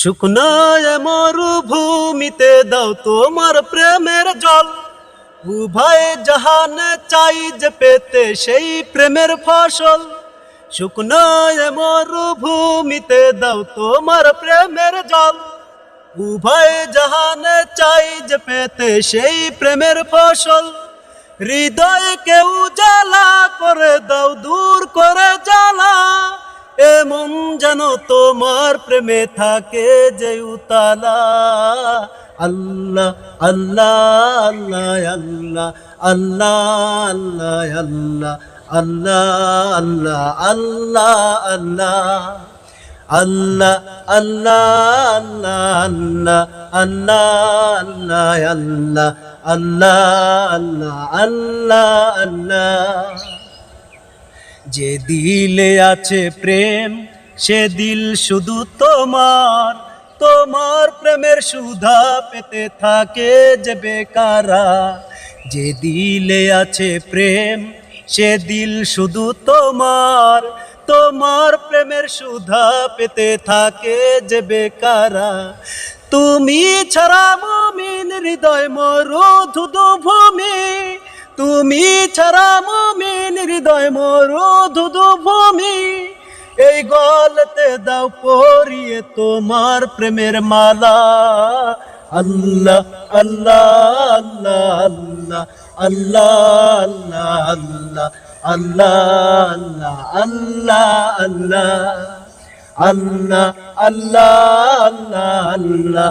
শুকনায় মরুভূমিতে দাও তোমার প্রেমের জল। উভয় জাহানে চাই যে পেতে সেই প্রেমের ফসল। শুকনায় মরুভূমিতে দাও তোমার প্রেমের জল। উভয় জাহানে চাই যে পেতে সেই প্রেমের ফসল। হৃদয় কেউ জ্বালা করে দাও, দূর করে জ্বালা। এমন যেন তোমার প্রেমে থাকে যে উতালা আল্লাহ আল্লাহ আল্লাহ আল্লাহ আল্লাহ আল্লাহ আল্লাহ আল্লাহ আল্লাহ আল্লাহ আল্লাহ আল্লাহ আল্লাহ আল্লাহ আল্লাহ আল্লাহ আল্লাহ আল্লাহ আল্লাহ যে দিলে আছে প্রেম, সে দিল শুধু তোমার। তোমার প্রেমের সুধা পেতে থাকে যে বেকারা। যে দিলে আছে প্রেম, সে দিল শুধু তোমার। তোমার প্রেমের সুধা পেতে থাকে যে বেকারা। তুমি ছাড়া মমিন, হৃদয় মরুধুদু ভূমি। তুমি ছাড়া মমিন হৃদয় মরুধুদু ভূমি এই গলতে দাও পরিয়ে তোমার প্রেমের মালা আল্লাহ আল্লাহ আল্লাহ আল্লাহ আল্লাহ আল্লাহ আল্লাহ আল্লাহ আল্লাহ আল্লাহ আল্লাহ আল্লাহ আল্লাহ আল্লাহ আল্লাহ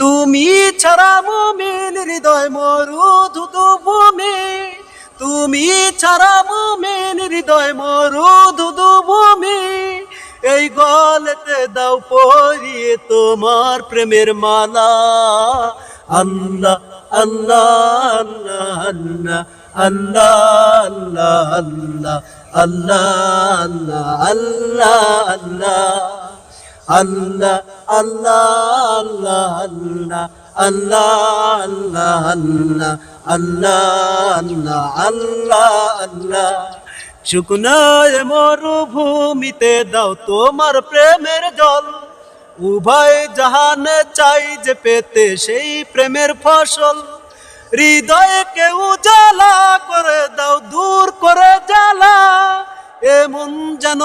তুমি ছাড়া মুমিন হৃদয় মরু ধুধু ভূমি। তুমি ছাড়া মুমিন হৃদয় মরু ধুধু ভূমি। এই গলতে দাও পরিয়ে তোমার প্রেমের মালা। আল্লাহ আল্লাহ আল্লাহ আল্লাহ আল্লাহ আল্লাহ আল্লাহ আল্লাহ আল্লাহ আল্লাহ। আল্লাহ আল্লাহ আল্লাহ আল্লাহ আল্লাহ আল্লাহ আল্লাহ আল্লাহ। শুকনায় মরুভূমিতে দাও তোমার প্রেমের জল। উভয় জাহান চাই যে পেতে সেই প্রেমের ফসল। হৃদয়ে কেউ